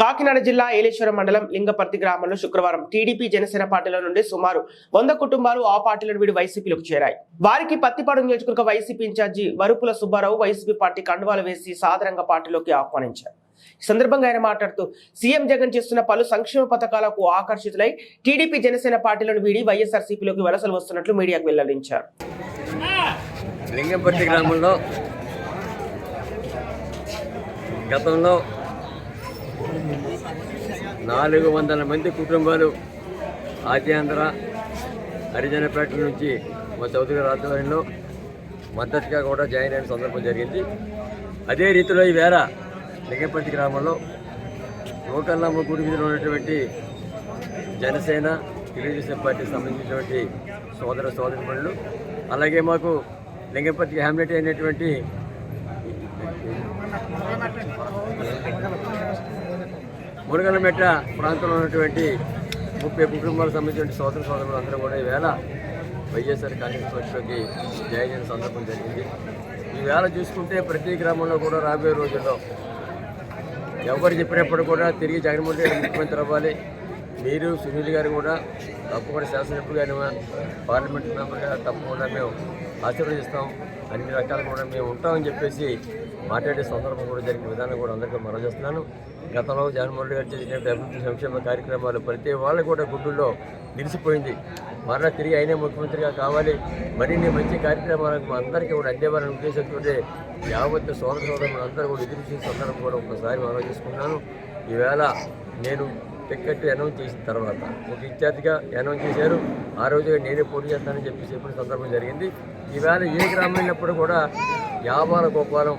కాకినాడ జిల్లా ఏలేశ్వరం మండలం లింగపర్తి గ్రామంలో శుక్రవారం టీడీపీ జనసేన పార్టీల నుండి సుమారు వంద కుటుంబాలు ఆ పార్టీలను వీడి వైసీపీలోకి చేరాయి. వారికి పత్తిపాడు నియోజకవర్గ YCP incharge Varupula Subbarao YCP party కండువాలు వేసి సాధారణంగా పార్టీలోకి ఆహ్వానించారు. ఈ సందర్భంగా ఆయన మాట్లాడుతూ సీఎం జగన్ చేస్తున్న పలు సంక్షేమ పథకాలకు ఆకర్షితులై టీడీపీ జనసేన పార్టీలను వీడి వైఎస్ఆర్సీపీలోకి వలసలు వస్తున్నట్లు మీడియాకు వెల్లడించారు. గ్రామంలో గతంలో నాలుగు వందల మంది కుటుంబాలు ఆద్యాంధ్ర హరిజనపేట నుంచి మా చౌదరి ఆధ్వర్యంలో మద్దతుగా కూడా జాయిన్ అయిన సందర్భం జరిగింది. అదే రీతిలో ఈ వేళ లింగపతి గ్రామంలో నూకల్లమ్మ గుడి మీద ఉన్నటువంటి జనసేన తెలుగుదేశం పార్టీకి సంబంధించినటువంటి సోదర సోదరిమణులు అలాగే మాకు లింగంపతికి హ్యామ్లెట్ అయినటువంటి మురుగలమెట్ట ప్రాంతంలో ఉన్నటువంటి ముప్పై కుటుంబాలకు సంబంధించిన సోదర సోదరులు అందరూ కూడా ఈవేళ వైఎస్ఆర్ కాంగ్రెస్ పక్షులకి జయజన సందర్భం జరిగింది. ఈవేళ చూసుకుంటే ప్రతి గ్రామంలో కూడా రాబోయే రోజుల్లో ఎవరు చెప్పినప్పుడు కూడా తిరిగి జగన్మోహన్ రెడ్డి ముఖ్యమంత్రి అవ్వాలి. మీరు సునీల్ గారు కూడా తప్పకుండా శాసనసభ్యులు కానీ పార్లమెంట్ మెంబర్గా తప్పకుండా మేము ఆశీర్వదిస్తాం. అన్ని రకాలు కూడా మేము ఉంటామని చెప్పేసి మాట్లాడే సందర్భం కూడా జరిగిన విధానం కూడా అందరికీ మనం చేస్తున్నాను. గతంలో జగన్మోహన్ గారు చేసినటువంటి అభివృద్ధి సంక్షేమ కార్యక్రమాలు ప్రతి వాళ్ళు కూడా గుడ్డుల్లో నిలిచిపోయింది. మరలా తిరిగి అయినా ముఖ్యమంత్రిగా కావాలి. మరిన్ని మంచి కార్యక్రమాలకు మా అందరికీ కూడా అందేవాలని ఉద్దేశంతో యావత్ సోదర సోదరులు అందరూ కూడా ఎదురు చూసిన సందర్భం కూడా ఒకసారి మనం చేసుకున్నాను ఈవేళ నేను టికెట్ అనౌన్స్ చేసిన తర్వాత ఒక ఇన్ఛార్జిగా అనౌన్స్ చేశారు. ఆ రోజు నేనే పోటీ చేస్తానని చెప్పి చెప్పిన సందర్భం జరిగింది. ఈవేళ ఏ గ్రామం వెళ్ళినప్పుడు కూడా వ్యాపార గోపాలం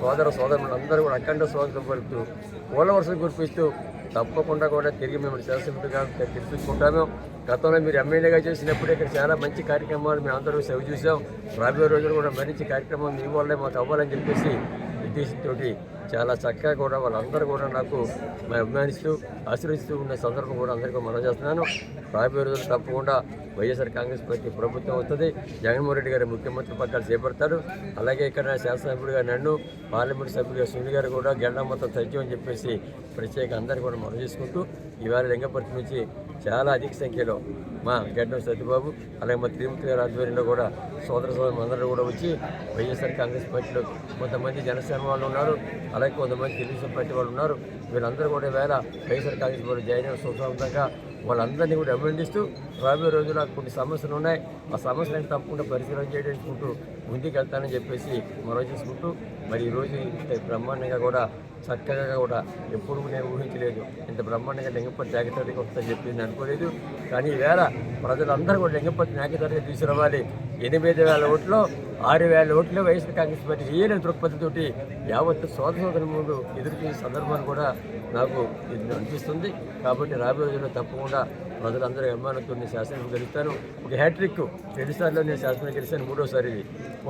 సోదర సోదరులందరూ కూడా అఖండ స్వాగతం పలుకుతూ పూల వరుసలు కురిపిస్తూ తప్పకుండా కూడా తిరిగి మేము శాసనసభ్యుడిగా తెప్పించుకుంటాము గతంలో మీరు ఎమ్మెల్యేగా చేసినప్పుడు ఇక్కడ చాలా మంచి కార్యక్రమాలు మేము అందరూ సేవ చూసాం రాబోయే రోజులు కూడా మంచి కార్యక్రమం మీ వల్లే మాకు అవ్వాలని చెప్పేసి ఉద్దేశంతో చాలా చక్కగా కూడా వాళ్ళందరూ కూడా నాకు అభిమానిస్తూ ఆశీర్వదిస్తూ ఉన్న సందర్భం కూడా అందరికీ మనం చేస్తున్నాను. రాబోయే రోజులు తప్పకుండా వైఎస్ఆర్ కాంగ్రెస్ పార్టీ ప్రభుత్వం వస్తుంది. జగన్మోహన్ రెడ్డి గారు ముఖ్యమంత్రి పక్కన చేపడతారు. అలాగే ఇక్కడ శాసనసభ్యుడిగా నన్ను పార్లమెంట్ సభ్యుడిగా సునీల్ గారు కూడా గెండ మొత్తం సత్యం అని చెప్పేసి ప్రత్యేక అందరికీ కూడా మనం చేసుకుంటూ ఇవాళ లింగపర్తి నుంచి చాలా అధిక సంఖ్యలో మా గడ్డం సత్యబాబు అలాగే మా తిరుమతి గారి ఆధ్వర్యంలో కూడా సోదర సోదరు అందరూ కూడా వచ్చి వైఎస్ఆర్ కాంగ్రెస్ పార్టీలో కొంతమంది జనసేన వాళ్ళు ఉన్నారు. అలాగే కొంతమంది తెలుగుదేశం పార్టీ వాళ్ళు ఉన్నారు. వీళ్ళందరూ కూడా వేళ వైఎస్ఆర్ కాంగ్రెస్ పార్టీ జాయిన్ అయిన సంవత్సరంగా వాళ్ళందరినీ కూడా అభినందిస్తూ రాబోయే రోజుల్లో కొన్ని సమస్యలు ఉన్నాయి. ఆ సమస్యలను తప్పకుండా పరిశీలన చేయడానికి ముందుకు వెళ్తానని చెప్పేసి మరో చేసుకుంటూ మరి ఈరోజు ఇంత బ్రహ్మాండంగా కూడా చక్కగా కూడా ఎప్పుడు నేను ఊహించలేదు. ఇంత బ్రహ్మాండంగా లింగపతి జాగ్రత్తగా వస్తుందని చెప్పి నేను అనుకోలేదు. కానీ ఈవేళ ప్రజలందరూ కూడా లింగపతి ఏకతాటికి తీసుకురావాలి. ఎనిమిది వేల ఓట్లో ఆరు వేల ఓట్లు వైఎస్ఆర్ కాంగ్రెస్ పార్టీ వేయలేని దృక్పథంతోటి యావత్ సోదర సోదరి ముందు ఎదురు సందర్భాన్ని కూడా నాకు ఇది అనిపిస్తుంది. కాబట్టి రాబోయే రోజుల్లో తప్పకుండా ప్రజలందరూ అభిమానంతో నేను శాసనం గెలుస్తాను. ఒక హ్యాట్రిక్ రెండుసార్లు నేను శాసనం గెలిచాను? మూడోసారి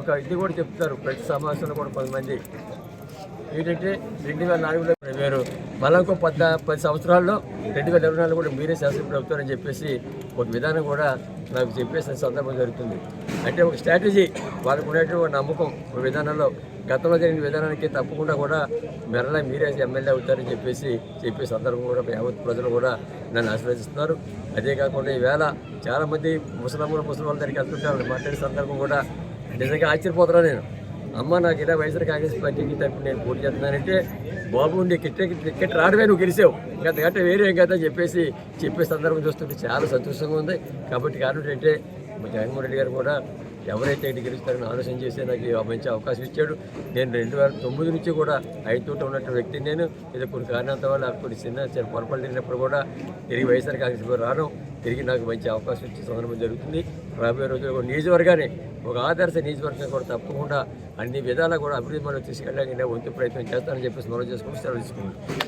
ఒక ఇది కూడా చెప్తారు. ప్రతి సమావేశంలో కూడా కొంతమంది ఏంటంటే రెండు వేల నాలుగులో వేరు మళ్ళీ ఇంకో పద్ద పది సంవత్సరాల్లో రెండు వేల ఇరవై నాలుగు కూడా మీరే శాసనసభ్యులు అవుతారని చెప్పేసి ఒక విధానం కూడా నాకు చెప్పేసిన సందర్భం జరుగుతుంది. అంటే ఒక స్ట్రాటజీ వాళ్ళకు ఉన్నటువంటి నమ్మకం ఒక విధానంలో గతంలో జరిగిన విధానానికి తప్పకుండా కూడా మెరలా మీరే ఎమ్మెల్యే అవుతారని చెప్పేసి చెప్పే సందర్భం కూడా యావత్ ప్రజలు కూడా నన్ను ఆశీర్వదిస్తున్నారు. అదే కాకుండా ఈవేళ చాలామంది ముసలమ్మలు ముసలి వాళ్ళ దగ్గరికి వెళ్తుంటారు మాట్లాడే సందర్భం కూడా నిజంగా ఆశ్చర్యపోతున్నాను నేను. అమ్మ నాకు ఇలా వైఎస్ఆర్ కాంగ్రెస్ పార్టీకి తరపు నేను పోటీ చేస్తున్నానంటే బాబు నీ టికెట్ టికెట్ రావడమే నువ్వు గెలిచావు. ఇంకా గట్ట వేరే కదా చెప్పేసి చెప్పే సందర్భం చూస్తుంటే చాలా సంతోషంగా ఉంది. కాబట్టి కారణం ఏంటంటే జగన్మోహన్ రెడ్డి గారు కూడా ఎవరైతే ఇటు గెలుస్తారని ఆలోచన చేసే నాకు మంచి అవకాశం ఇచ్చాడు. నేను రెండు వేల తొమ్మిది నుంచి కూడా ఐదుతో ఉన్నటువంటి వ్యక్తి నేను ఇది కొన్ని కారణాల వల్ల కొన్ని చిన్న చిన్న పొరపాటు జరిగినప్పుడు కూడా తిరిగి వైఎస్ఆర్ కాంగ్రెస్ పార్టీ రావడం తిరిగి నాకు మంచి అవకాశం ఇచ్చే సందర్భం జరుగుతుంది. రాబోయే రోజుల్లో ఒక నియోజకవర్గాన్ని ఒక ఆదర్శ నియోజకవర్గం కూడా తప్పకుండా అన్ని విధాలా కూడా అభివృద్ధి మనం తీసుకెళ్ళడానికి నేను వంతు ప్రయత్నం చేస్తానని చెప్పేసి మనం చేసుకుని సెలవు తీసుకున్నాను